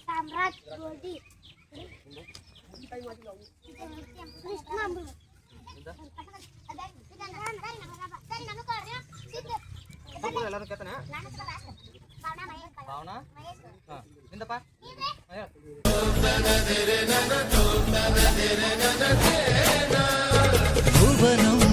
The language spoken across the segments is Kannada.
ಸಾಮ್ರಾಟ್ ಗೋಧಿ ಎಲ್ಲರೂ ಕೇಳ್ತಾನೆ ಭಾವನಾ ಹಾಂ ನಿಂದಪ್ಪ ಹೇಳು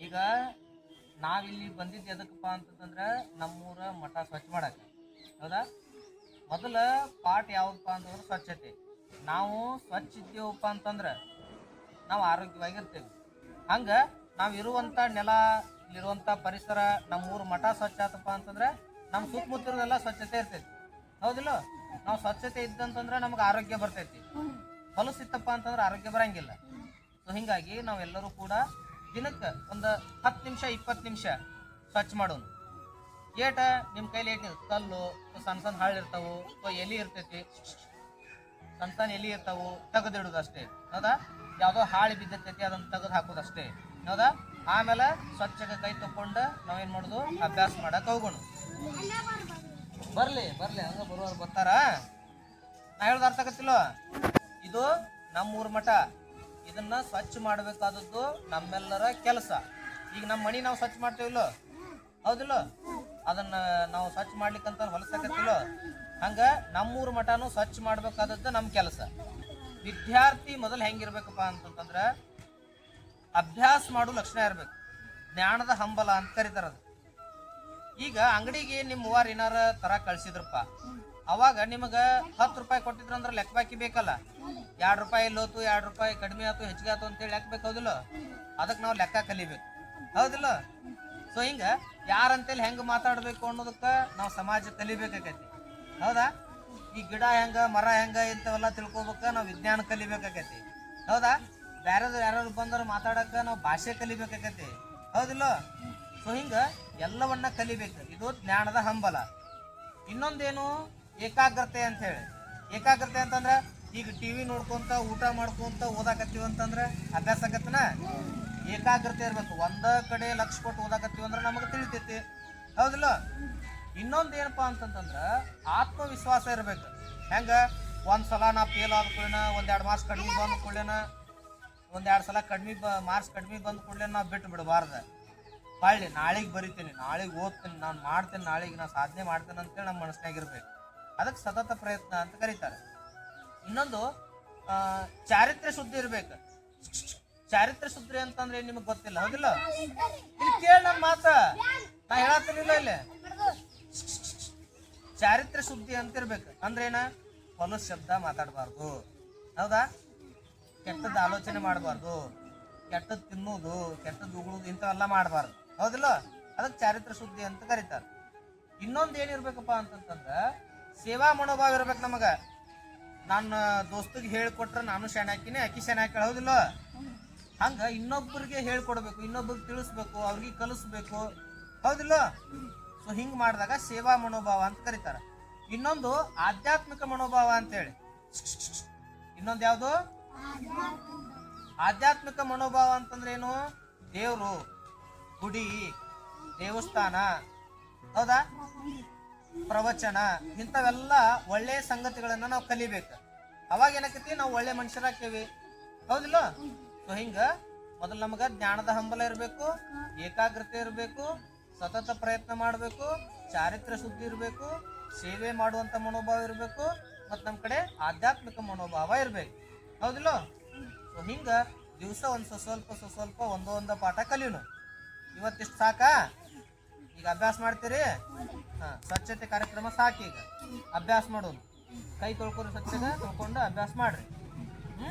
ಈಗ ನಾವಿಲ್ಲಿ ಬಂದಿದ್ದು ಎದಕ್ಕಪ್ಪ ಅಂತಂದ್ರೆ ನಮ್ಮೂರ ಮಠ ಸ್ವಚ್ಛ ಮಾಡಕ್ಕೆ. ಹೌದಾ? ಮೊದಲ ಪಾಠ ಯಾವ್ದಪ್ಪ ಅಂತಂದ್ರೆ ಸ್ವಚ್ಛತೆ. ನಾವು ಸ್ವಚ್ಛ ಇದ್ದೇವಪ್ಪ ಅಂತಂದ್ರೆ ನಾವು ಆರೋಗ್ಯವಾಗಿರ್ತೇವೆ. ಹಂಗೆ ನಾವು ಇರುವಂಥ ನೆಲ ಇಲ್ಲಿರುವಂಥ ಪರಿಸರ ನಮ್ಮೂರ ಮಠ ಸ್ವಚ್ಛ ಆತಪ್ಪ ಅಂತಂದ್ರೆ ನಮ್ಮ ಸುತ್ತಮುತ್ತಲೆಲ್ಲ ಸ್ವಚ್ಛತೆ ಇರ್ತೈತಿ. ಹೌದಿಲ್ಲ ನಾವು ಸ್ವಚ್ಛತೆ ಇದ್ದಂತಂದ್ರೆ ನಮ್ಗೆ ಆರೋಗ್ಯ ಬರ್ತೈತಿ. ಹೊಲಸಿತ್ತಪ್ಪ ಅಂತಂದ್ರೆ ಆರೋಗ್ಯ ಬರಂಗಿಲ್ಲ. ಸೊ ಹಿಂಗಾಗಿ ನಾವೆಲ್ಲರೂ ಕೂಡ ದಿನಕ್ಕೆ ಒಂದು ಹತ್ತು ನಿಮಿಷ, ಇಪ್ಪತ್ತು ನಿಮಿಷ ಸ್ವಚ್ಛ ಮಾಡೋನು ಏಟ ನಿಮ್ಮ ಕೈಲಿ ಏಟ್ ಕಲ್ಲು ಸಣ್ಣ ಸಣ್ಣ ಹಾಳು ಇರ್ತಾವು ಅಥವಾ ಎಲಿ ಇರ್ತೈತಿ. ಸಣ್ಣ ಸಣ್ಣ ಎಲಿ ಇರ್ತಾವು, ತೆಗೆದಿಡೋದು ಅಷ್ಟೇ. ಹೌದಾ? ಯಾವುದೋ ಹಾಳು ಬಿದ್ದಿರ್ತೈತಿ ಅದನ್ನು ತೆಗೆದು ಹಾಕೋದು ಅಷ್ಟೇ. ಹೌದಾ? ಆಮೇಲೆ ಸ್ವಚ್ಛಕ್ಕೆ ಕೈ ತಕ್ಕೊಂಡು ನಾವೇನು ಮಾಡೋದು? ಅಭ್ಯಾಸ ಮಾಡಕ್ ಹೋಗೋಣ. ಬರ್ಲಿ ಬರ್ಲಿ, ಹಂಗ ಬರುವವ್ರು ಬರ್ತಾರ. ನಾ ಹೇಳ್ದ ಅರ್ಥ ಆಗತ್ತಿಲ್ಲ? ಇದು ನಮ್ಮೂರ ಮಠ. ಇದನ್ನ ಸ್ವಚ್ಛ ಮಾಡಬೇಕಾದದ್ದು ನಮ್ಮೆಲ್ಲರ ಕೆಲಸ. ಈಗ ನಮ್ಮ ಮನಿ ನಾವು ಸ್ವಚ್ಛ ಮಾಡ್ತೇವಿಲ್ಲ ಹೌದಿಲ್ಲ? ಅದನ್ನ ನಾವು ಸ್ವಚ್ಛ ಮಾಡ್ಲಿಕ್ಕಂತ ಹೊಲಸಕತ್ತಿಲ್ಲ ಹಂಗ ನಮ್ಮೂರ ಮಠನು ಸ್ವಚ್ಛ ಮಾಡ್ಬೇಕಾದದ್ದು ನಮ್ಮ ಕೆಲಸ. ವಿದ್ಯಾರ್ಥಿ ಮೊದಲು ಹೆಂಗಿರ್ಬೇಕಪ್ಪ ಅಂತಂತಂದ್ರೆ ಅಭ್ಯಾಸ ಮಾಡೋ ಲಕ್ಷಣ ಇರ್ಬೇಕು. ಜ್ಞಾನದ ಹಂಬಲ ಅಂತ ಕರೀತಾರ ಅದು ಈಗ ಅಂಗಡಿಗೆ ನಿಮ್ಮ ಮೂವಾರ ಏನಾರ ತರ ಕಳ್ಸಿದ್ರಪ್ಪ. ಅವಾಗ ನಿಮಗ ಹತ್ತು ರೂಪಾಯಿ ಕೊಟ್ಟಿದ್ರಂದ್ರ ಲೆಕ್ಕ ಬಾಕಿ ಬೇಕಲ್ಲ? ಎರಡು ರೂಪಾಯಿ ಲೋತು ಎರಡು ರೂಪಾಯಿ ಕಡಿಮೆ ಆತು, ಹೆಚ್ಚಿಗೆ ಆತು ಅಂತೇಳಿ ಲೆಕ್ಕ ಬೇಕು, ಹೌದಿಲ್ಲ? ಅದಕ್ಕೆ ನಾವು ಲೆಕ್ಕ ಕಲಿಬೇಕು. ಹೌದಿಲ್ಲ? ಸೊ ಹಿಂಗ ಯಾರಂತೇಳಿ ಹೆಂಗೆ ಮಾತಾಡ್ಬೇಕು ಅನ್ನೋದಕ್ಕೆ ನಾವು ಸಮಾಜ ಕಲಿಬೇಕಾಕೈತಿ. ಹೌದಾ? ಈ ಗಿಡ ಹೆಂಗ, ಮರ ಹೆಂಗ ಇಂಥವೆಲ್ಲ ತಿಳ್ಕೊಬೇಕ ನಾವು ವಿಜ್ಞಾನ ಕಲಿಬೇಕಾಕೈತಿ. ಹೌದಾ? ಬ್ಯಾರದ್ ಯಾರು ಬಂದರು ಮಾತಾಡಕ ನಾವು ಭಾಷೆ ಕಲಿಬೇಕಾಕೈತಿ. ಹೌದಿಲ್ಲ? ಸೊ ಹಿಂಗ ಎಲ್ಲವನ್ನ ಕಲಿಬೇಕು. ಇದು ಜ್ಞಾನದ ಹಂಬಲ. ಇನ್ನೊಂದೇನು? ಏಕಾಗ್ರತೆ ಅಂತ ಹೇಳಿ ಏಕಾಗ್ರತೆ ಅಂತಂದ್ರೆ ಈಗ ಟಿವಿ ನೋಡ್ಕೊಂತ, ಊಟ ಮಾಡ್ಕೊಂತ, ಓದಾಕತ್ತೀವಿ ಅಂತಂದ್ರೆ ಅಭ್ಯಾಸ ಆಗತ್ತನ? ಏಕಾಗ್ರತೆ ಇರ್ಬೇಕು. ಒಂದ ಕಡೆ ಲಕ್ಷ ಕೊಟ್ಟು ಓದಾಕತ್ತೀವಿ ಅಂದ್ರೆ ನಮಗೆ ತಿಳಿತೈತಿ. ಹೌದಿಲ್ಲ? ಇನ್ನೊಂದು ಏನಪ್ಪಾ ಅಂತಂತಂದ್ರ ಆತ್ಮವಿಶ್ವಾಸ ಇರ್ಬೇಕು. ಹೆಂಗ? ಒಂದ್ ಸಲ ನಾ ಫೇಲ್ ಆದ ಕೂಡನ ಒಂದೆರಡು ಮಾರ್ಕ್ಸ್ ಕಡಿಮೆ ಬಂದ ಕೂಡಲೇನ, ಒಂದೆರಡು ಸಲ ಕಡಿಮೆ ಮಾರ್ಕ್ಸ್ ಕಡಿಮೆ ಬಂದ ಕೂಡಲೇ ನಾವು ಬಿಟ್ಟು ಬಿಡಬಾರ್ದು ಹೊಳ್ಳಿ ನಾಳೆಗೆ ಬರಿತೀನಿ, ನಾಳೆಗೆ ಓದ್ತೀನಿ, ನಾನು ಮಾಡ್ತೀನಿ, ನಾಳೆಗೆ ನಾನು ಸಾಧನೆ ಮಾಡ್ತೇನೆ ಅಂತೇಳಿ ನಮ್ಮ ಮನಸ್ಸಿನಾಗ ಇರ್ಬೇಕು ಅದಕ್ಕೆ ಸತತ ಪ್ರಯತ್ನ ಅಂತ ಕರೀತಾರೆ. ಇನ್ನೊಂದು ಚಾರಿತ್ರ್ಯ ಶುದ್ಧಿ ಇರ್ಬೇಕು. ಚಾರಿತ್ರ್ಯ ಶುದ್ಧಿ ಅಂತಂದ್ರೆ ನಿಮಗೆ ಗೊತ್ತಿಲ್ಲ? ಹೌದಿಲ್ಲ? ಇಲ್ಲಿ ಕೇಳಿ ನಮ್ಮ ಮಾತು. ನಾ ಹೇಳತ್ತಿರಲಿಲ್ಲ ಇಲ್ಲಿ ಚಾರಿತ್ರ್ಯ ಶುದ್ಧಿ ಅಂತ ಇರ್ಬೇಕು ಅಂದ್ರೆ ಏನ ಹೊಲ ಶಬ್ದ ಮಾತಾಡಬಾರ್ದು. ಹೌದಾ? ಕೆಟ್ಟದ್ದು ಆಲೋಚನೆ ಮಾಡಬಾರ್ದು. ಕೆಟ್ಟದ್ದು ತಿನ್ನೋದು ಕೆಟ್ಟದ್ದು ಉಗುಳೋದು ಇಂಥವೆಲ್ಲ ಮಾಡಬಾರ್ದು. ಹೌದಿಲ್ಲ? ಅದಕ್ಕೆ ಚಾರಿತ್ರ ಶುದ್ಧಿ ಅಂತ ಕರೀತಾರೆ. ಇನ್ನೊಂದು ಏನಿರ್ಬೇಕಪ್ಪ ಅಂತಂತಂದ್ರೆ ಸೇವಾ ಮನೋಭಾವ ಇರ್ಬೇಕು ನಮಗ. ನಾನು ದೋಸ್ತಿಗೆ ಹೇಳ್ಕೊಟ್ರೆ ನಾನು ಶಾಣೆ ಹಾಕಿನಿ ಅಕ್ಕಿ ಶಾಣೆ ಹಾಕಿ ಹೌದಿಲ್ಲ? ಹಂಗ ಇನ್ನೊಬ್ಬರಿಗೆ ಹೇಳ್ಕೊಡ್ಬೇಕು ಇನ್ನೊಬ್ಬರಿಗೆ ತಿಳಿಸ್ಬೇಕು ಅವ್ರಿಗೆ ಕಲಿಸ್ಬೇಕು. ಹೌದಿಲ್ಲ? ಸೊ ಹಿಂಗೆ ಮಾಡಿದಾಗ ಸೇವಾ ಮನೋಭಾವ ಅಂತ ಕರೀತಾರೆ. ಇನ್ನೊಂದು ಆಧ್ಯಾತ್ಮಿಕ ಮನೋಭಾವ ಅಂತೇಳಿ. ಇನ್ನೊಂದು ಯಾವುದು? ಆಧ್ಯಾತ್ಮಿಕ ಮನೋಭಾವ ಅಂತಂದ್ರೆ ಏನು? ದೇವ್ರು. ಗುಡಿ, ದೇವಸ್ಥಾನ, ಹೌದಾ? ಪ್ರವಚನ, ಇಂಥವೆಲ್ಲ ಒಳ್ಳೆಯ ಸಂಗತಿಗಳನ್ನ ನಾವು ಕಲಿಬೇಕು. ಅವಾಗ ಏನಾಕತಿ? ನಾವು ಒಳ್ಳೆ ಮನುಷ್ಯರಾಗ್ತೇವಿ. ಹೌದಿಲ್ಲ? ಸೊ ಹಿಂಗ ಮೊದಲು ನಮಗ ಜ್ಞಾನದ ಹಂಬಲ ಇರಬೇಕು, ಏಕಾಗ್ರತೆ ಇರಬೇಕು, ಸತತ ಪ್ರಯತ್ನ ಮಾಡಬೇಕು, ಚಾರಿತ್ರ್ಯ ಶುದ್ಧಿ ಇರಬೇಕು, ಸೇವೆ ಮಾಡುವಂತ ಮನೋಭಾವ ಇರಬೇಕು, ಮತ್ತು ನಮ್ಮ ಕಡೆ ಆಧ್ಯಾತ್ಮಿಕ ಮನೋಭಾವ ಇರಬೇಕು. ಹೌದಿಲ್ಲ? ಸೊ ಹಿಂಗ ದಿವಸ ಒಂದು ಸ್ವಲ್ಪ ಸ್ವಲ್ಪ ಒಂದೋ ಒಂದ ಪಾಠ ಕಲಿಯೋನು. ಇವತ್ತಿಷ್ಟು ಸಾಕಾ? ಈಗ ಅಭ್ಯಾಸ ಮಾಡ್ತೀರಿ? ಹಾಂ, ಸ್ವಚ್ಛತೆ ಕಾರ್ಯಕ್ರಮ ಸಾಕು ಈಗ. ಅಭ್ಯಾಸ ಮಾಡೋದು. ಕೈ ತೊಳ್ಕೊಂಡು ಸ್ವಚ್ಛತೆ ತೊಳ್ಕೊಂಡು ಅಭ್ಯಾಸ ಮಾಡ್ರಿ. ಹ್ಞೂ